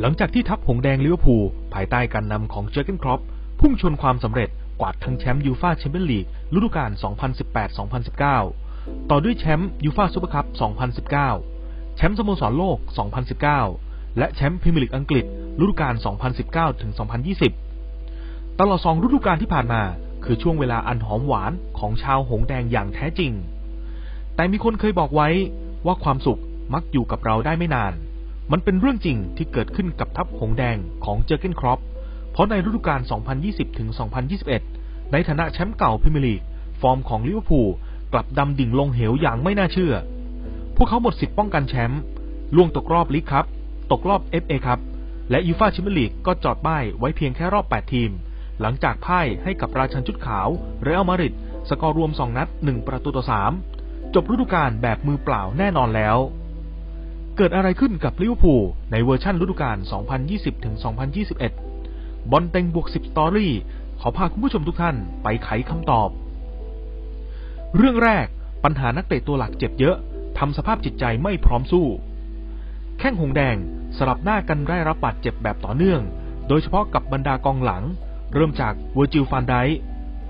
หลังจากที่ทัพหงแดงลิเวอร์พูลภายใต้การนำของเจอร์เกนครอปพุ่งชนความสำเร็จกวาดทั้งแชมป์ยูฟาแชมเปี้ยนลีกฤดูกาล 2018-2019 ต่อด้วยแชมป์ยูฟาซูเปอร์คัพ 2019 แชมป์สโมสรโลก 2019 และแชมป์พรีเมียร์ลีกอังกฤษฤดูกาล 2019-2020 ตลอดสองฤดูกาลที่ผ่านมา คือช่วงเวลาอันหอมหวานของชาวหงแดงอย่างแท้จริง แต่มีคนเคยบอกไว้ว่าความสุขมักอยู่กับเราได้ไม่นาน มันเป็นเรื่องจริงที่เกิดขึ้นกับทัพหงแดงของเจอร์เกนครอป เพราะในฤดูกาล 2020-2021 ในฐานะแชมป์เก่าพรีเมียร์ลีก ฟอร์มของลิเวอร์พูลกลับดำดิ่งลงเหวอย่างไม่น่าเชื่อ พวกเขาหมดสิทธิ์ป้องกันแชมป์ ล่วงตกรอบลีกครับ ตกรอบ FA ครับ และยูฟาแชมเปี้ยนลีกก็จอดป้ายไว้เพียงแค่รอบ 8 ทีม หลังจากพ่ายให้กับราชันชุดขาวเรอัลมาดริด สกอร์รวม 2 นัด 1 ประตูต่อ 3 จบฤดูกาลแบบมือเปล่าแน่นอนแล้ว เกิดอะไรขึ้นกับลิเวอร์พูลในเวอร์ชันฤดูกาล 2020-2021 บอลเต็งบวก 10 สตอรี่ ขอพาคุณผู้ชมทุกท่านไปไขคำตอบ เรื่องแรกปัญหานักเตะตัวหลักเจ็บเยอะทำสภาพจิตใจไม่พร้อมสู้ แข้งหงแดงสลับหน้ากันได้รับบาดเจ็บแบบต่อเนื่อง โดยเฉพาะกับบรรดากองหลัง เริ่มจากเวอร์จิลฟานได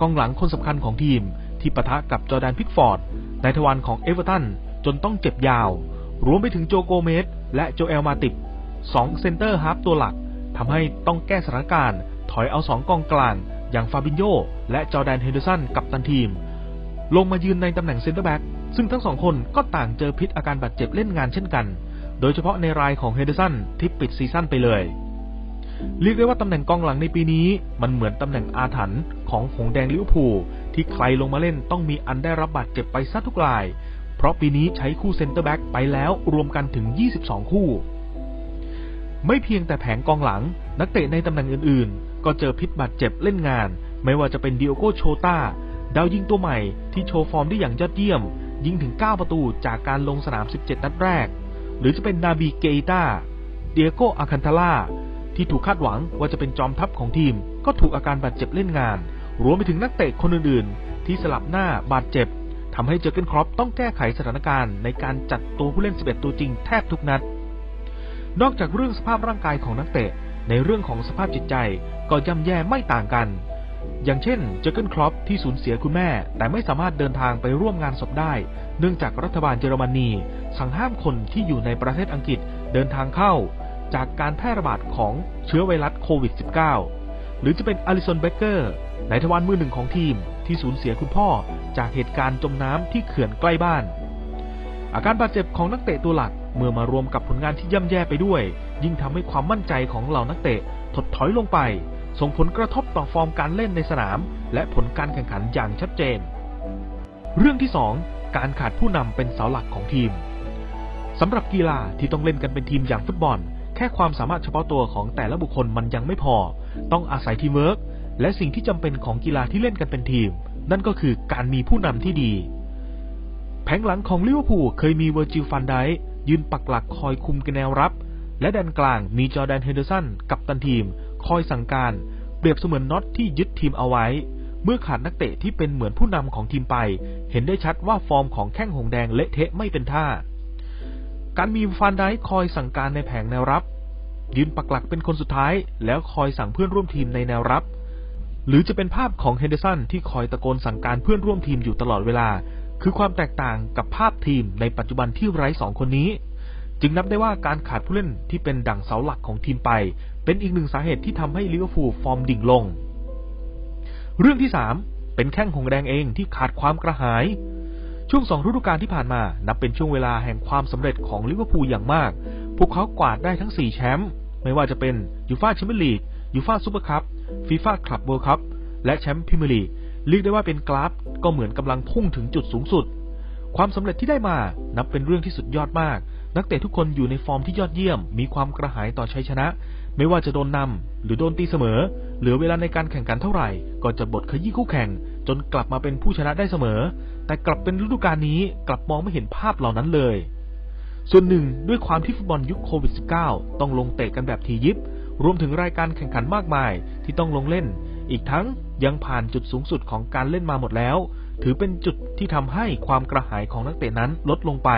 กองหลังคนสำคัญของทีม ที่ปะทะกับจอแดนพิกฟอร์ดในทวารของเอเวอร์ตันจนต้องเจ็บยาว รวมไปถึงโจโกเมสและโจเอลมาติบสองเซนเตอร์ฮาฟตัวหลักทำให้ต้องแก้สถานการณ์ ถอยเอาสองกองกลาง อย่างฟาบินโยและจอแดนเฮนเดอร์สันกับตันทีม ลงมายืนในตำแหน่งเซนเตอร์แบ็กซึ่งทั้งสองคนก็ต่างเจอพิษอาการบาดเจ็บเล่นงานเช่นกัน โดยเฉพาะในรายของเฮเดอร์สันที่ปิดซีซั่นไปเลยเรียกได้ว่าตำแหน่งกองหลังในปีนี้มันเหมือนตำแหน่งอาถรรพ์ของหงแดงลิเวอร์พูลที่ใครลงมาเล่นต้องมีอันได้รับบาดเจ็บไปซะทุกราย เพราะปีนี้ใช้คู่เซนเตอร์แบ็กไปแล้วรวมกันถึง 22 คู่ ไม่เพียงแต่แผงกองหลัง นักเตะในตำแหน่งอื่นๆ ก็เจอพิษบาดเจ็บเล่นงาน ไม่ว่าจะเป็นดิโอโกโชตาดาวยิงตัวใหม่ที่โชว์ฟอร์มได้อย่างยอดเยี่ยม ยิงถึง 9 ประตูจากการลงสนาม 17 นัดแรก หรือจะเป็นนาบีเกอิตาเดียโกอาคันทาล่าที่ถูกคาดหวังว่าจะเป็นจอมทัพของทีม ก็ถูกอาการบาดเจ็บเล่นงาน รวมไปถึงนักเตะคนอื่นๆ ที่สลับหน้าบาดเจ็บ ทำให้เจอเกนครอปต้องแก้ไขสถานการณ์ในการจัดตัวผู้เล่น 11 ตัวจริงแทบทุกนัด นอกจากเรื่องสภาพร่างกายของนักเตะ ในเรื่องของสภาพจิตใจก็ย่ำแย่ไม่ต่างกัน อย่างเช่น เจอเกนครอปที่สูญเสียคุณแม่ แต่ไม่สามารถเดินทางไปร่วมงานศพได้ เนื่องจากรัฐบาลเยอรมนีสั่งห้ามคนที่อยู่ในประเทศอังกฤษเดินทางเข้า จากการแพร่ระบาดของเชื้อไวรัสโควิด -19 หรือจะเป็นอลิสันเบเกอร์ในทวารมือหนึ่งของทีม ที่สูญเสียคุณพ่อจากเหตุการณ์จมน้ำที่เขื่อนใกล้บ้าน อาการบาดเจ็บของนักเตะตัวหลักเมื่อมารวมกับผลงานที่ย่ำแย่ไปด้วย ยิ่งทำให้ความมั่นใจของเหล่านักเตะถดถอยลงไป ส่งผลกระทบต่อฟอร์มการเล่นในสนาม และผลการแข่งขันอย่างชัดเจน เรื่องที่ 2 การขาดผู้นำเป็นเสาหลักของทีมสำหรับกีฬาที่ต้องเล่นกันเป็นทีมอย่างฟุตบอล แค่ความสามารถเฉพาะตัวของแต่ละบุคคลมันยังไม่พอ ต้องอาศัยทีมเวิร์ก และสิ่งที่จำเป็นของกีฬาที่เล่นกันเป็นทีม นั่นก็คือการมีผู้นำที่ดี แผงหลังของลิเวอร์พูลเคยมีเวอร์จิลฟันไดยืนปักหลักคอยคุมแนวรับ และแดนกลางมีจอแดนเฮนเดอร์สันกับตันทีม คอยสั่งการ เปรียบเสมือนน็อตที่ยึดทีมเอาไว้ เมื่อขาดนักเตะที่เป็นเหมือนผู้นำของทีมไป เห็นได้ชัดว่าฟอร์มของแข้งหงแดงเละเทะไม่เป็นท่า การมีฟันไดคอยสั่งการในแผงแนวรับ ยืนปักหลักเป็นคนสุดท้าย แล้วคอยสั่งเพื่อนร่วมทีมในแนวรับ หรือจะเป็นภาพของเฮนเดอร์สันที่คอยตะโกนสั่งการเพื่อนร่วมทีมอยู่ตลอดเวลา คือความแตกต่างกับภาพทีมในปัจจุบันที่ไร้สองคนนี้ จึงนับได้ว่าการขาดผู้เล่นที่เป็นดั่งเสาหลักของทีมไป เป็นอีกหนึ่งสาเหตุที่ทำให้ลิเวอร์พูลฟอร์มดิ่งลง เรื่องที่ 3 เป็นแข้งหงแดงเองที่ขาดความกระหาย ช่วงสองฤดูกาลที่ผ่านมา นับเป็นช่วงเวลาแห่งความสำเร็จของลิเวอร์พูลอย่างมาก พวกเขากวาดได้ทั้ง4แชมป์ไม่ว่าจะเป็นยูฟ่าแชมเปี้ยนลีก ยูฟ่าซูเปอร์คัพฟีฟ่าคลับเวิลด์คัพและแชมป์พรีเมียร์ลีกเรียกได้ว่าเป็นกราฟก็เหมือนกำลังพุ่งถึงจุดสูงสุด ความสำเร็จที่ได้มานับเป็นเรื่องที่สุดยอดมาก นักเตะทุกคนอยู่ในฟอร์มที่ยอดเยี่ยม มีความกระหายต่อชัยชนะ ไม่ว่าจะโดนนำหรือโดนตีเสมอ เหลือเวลาในการแข่งขันเท่าไหร่ ก็จะบดขยี้คู่แข่ง จนกลับมาเป็นผู้ชนะได้เสมอ แต่กลับเป็นฤดูกาลนี้กลับมองไม่เห็นภาพเหล่านั้นเลย ส่วนหนึ่งด้วยความที่ฟุตบอลยุคโควิด -19 ต้องลงเตะกันแบบทียิบ รวมถึงรายการแข่งขันมากมายที่ต้องลงเล่น อีกทั้งยังผ่านจุดสูงสุดของการเล่นมาหมดแล้ว ถือเป็นจุดที่ทำให้ความกระหายของนักเตะนั้นลดลงไป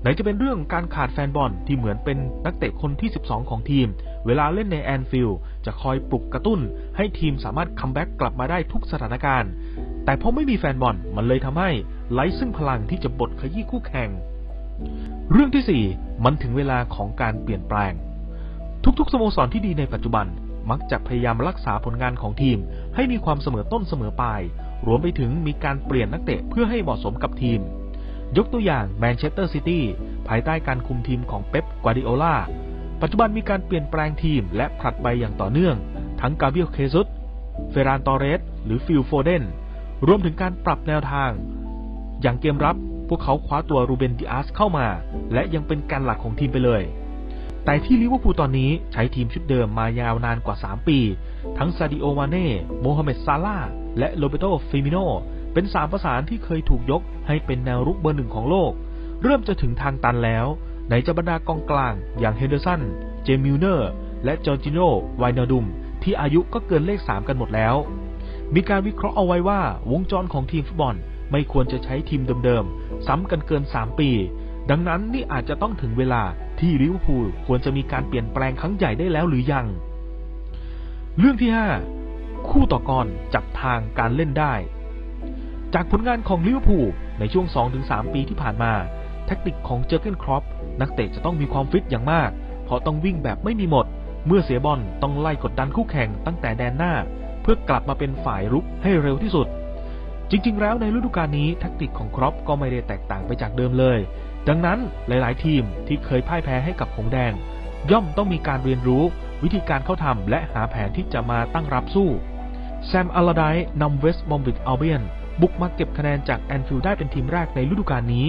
ไหนจะเป็นเรื่องการขาดแฟนบอลที่เหมือนเป็นนักเตะคนที่ 12 ของทีม เวลาเล่นในแอนฟิลด์จะคอยปลุกกระตุ้น ให้ทีมสามารถคัมแบ็กกลับมาได้ทุกสถานการณ์ แต่พอไม่มีแฟนบอลมันเลยทำให้ไร้ซึ่งพลังที่จะบดขยี้คู่แข่ง เรื่องที่ 4 มันถึงเวลาของการเปลี่ยนแปลง ทุกๆ สโมสรที่ดีในปัจจุบันมักจะพยายามรักษาผลงานของทีม ให้มีความเสมอต้นเสมอปลาย รวมไปถึงมีการเปลี่ยนนักเตะเพื่อให้เหมาะสมกับทีม ยกตัวอย่างแมนเชสเตอร์ซิตี้ภายใต้การคุมทีมของเป๊ป กวาดิโอลา ปัจจุบันมีการเปลี่ยนแปลงทีมและผลัดใบอย่างต่อเนื่อง ทั้งกาเบียลเคซุสเฟรานตอเรส หรือฟิลโฟเดน รวมถึงการปรับแนวทาง อย่างเกมรับ พวกเขาคว้าตัวรูเบนดิอาสเข้ามา และยังเป็นการหลักของทีมไปเลย แต่ที่ลิเวอร์พูลตอนนี้ใช้ทีมชุดเดิมมายาวนานกว่า 3 ปี ทั้งซาดิโอมาเน่ โมฮัมเหม็ดซาลาและโรเบโตฟิมิโน เป็นสามประสานที่เคยถูกยกให้เป็นแนวรุกเบอร์หนึ่งของโลก เริ่มจะถึงทางตันแล้ว ไหนจะบรรดากองกลางอย่างเฮนเดอร์สัน เจมิลเนอร์ และจอร์จิโนไวนาดุม ที่อายุก็เกินเลข 3 กันหมดแล้ว มีการวิเคราะห์เอาไว้ว่าวงจรของทีมฟุตบอลไม่ควรจะใช้ทีมเดิมๆ ซ้ำกันเกิน 3 ปี ดังนั้นนี่อาจจะต้องถึงเวลาที่ลิเวอร์พูลควรจะมีการเปลี่ยนแปลงครั้งใหญ่ได้แล้วหรือยัง เรื่องที่ 5 คู่ต่อกรจับทางการเล่นได้ จากผลงานของลิเวอร์พูลในช่วง 2-3 ปีที่ผ่านมา แทคติกของเจอร์เกนครอปนักเตะจะต้องมีความฟิตอย่างมาก เพราะต้องวิ่งแบบไม่มีหมด เมื่อเสียบอลต้องไล่กดดันคู่แข่งตั้งแต่แดนหน้า เพื่อกลับมาเป็นฝ่ายรุกให้เร็วที่สุด จริงๆ แล้วในฤดูกาลนี้แทคติกของครอปก็ไม่ได้แตกต่างไปจากเดิมเลย ดังนั้นหลายๆ ทีมที่เคยพ่ายแพ้ให้กับหงแดง ย่อมต้องมีการเรียนรู้วิธีการเข้าทำและหาแผนที่จะมาตั้งรับสู้ แซมอัลลไดนำเวสต์บอมบิกอัลเบียนบุกมาเก็บคะแนนจากแอนฟิลด์ได้เป็นทีมแรกในฤดูกาลนี้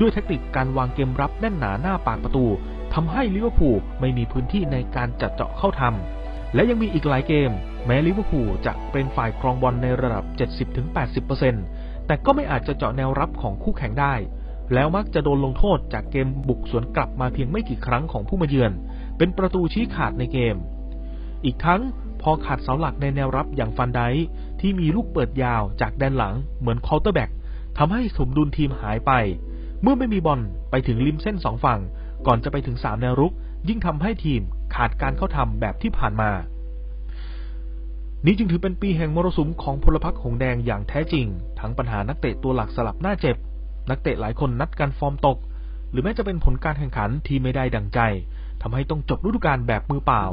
ด้วยเทคนิคการวางเกมรับแน่นหนาหน้าปากประตูทำให้ลิเวอร์พูลไม่มีพื้นที่ในการจัดเจาะเข้าทำ และยังมีอีกหลายเกม แม้ลิเวอร์พูลจะเป็นฝ่ายครองบอลในระดับ 70-80%แต่ก็ไม่อาจจะเจาะแนวรับของคู่แข่งได้ แล้วมักจะโดนลงโทษจากเกมบุกสวนกลับมาเพียงไม่กี่ครั้งของผู้มาเยือน เป็นประตูชี้ขาดในเกม อีกทั้งพอขาดเสาหลักในแนวรับอย่างฟันไดที่มีลูกเปิดยาวจากแดนหลังเหมือนคาน์เตอร์แบ็กทำให้สมดุลทีมหายไป เมื่อไม่มีบอลไปถึงริมเส้นสองฝั่ง ก่อนจะไปถึงสามแนวรุก ยิ่งทำให้ทีม ขาดการเข้าทำแบบที่ผ่านมา นี้จึงถือเป็นปีแห่งมรสุมของพลพรรคหงแดงอย่างแท้จริง ทั้งปัญหานักเตะตัวหลักสลับหน้าเจ็บ นักเตะหลายคนนัดกันฟอร์มตก หรือแม้จะเป็นผลการแข่งขันที่ไม่ได้ดังใจทำให้ต้องจบฤดูกาลแบบมือเปล่า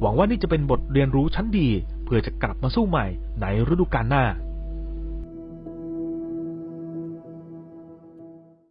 หวังว่านี่จะเป็นบทเรียนรู้ชั้นดี เพื่อจะกลับมาสู้ใหม่ในฤดูกาลหน้า